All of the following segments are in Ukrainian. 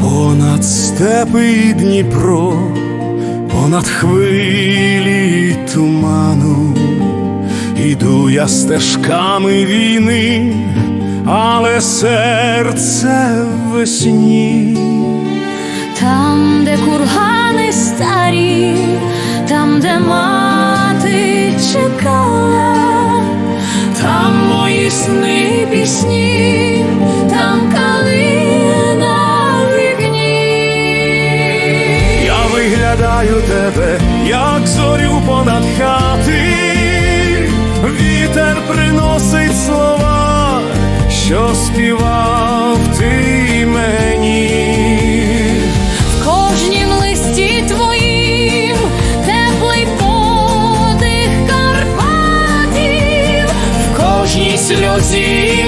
Понад степи і Дніпро, понад хвилі й туману, іду я стежками війни, але серце весні. Там, де кургани старі, там, де мати чекала, там мої сни пісні, там калина в вікні. Я виглядаю тебе, як зорю понад хати, вітер приносить слова, що співав сльозі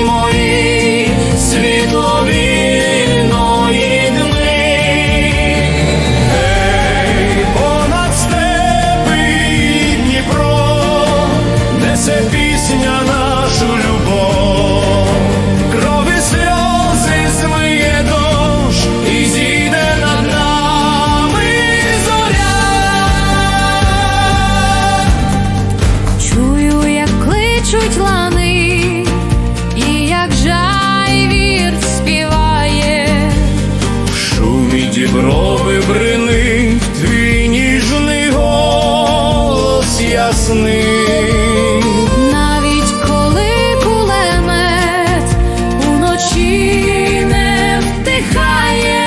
діброви бринить твій ніжний голос ясний. Навіть коли кулемет уночі не втихає,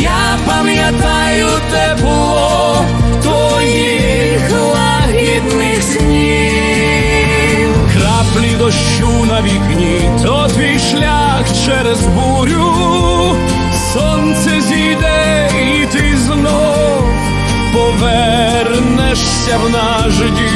Я пам'ятаю тепло твоїх лагідних снів, краплі дощу на вікні, то твій шлях через бурю, сонце в наш дім.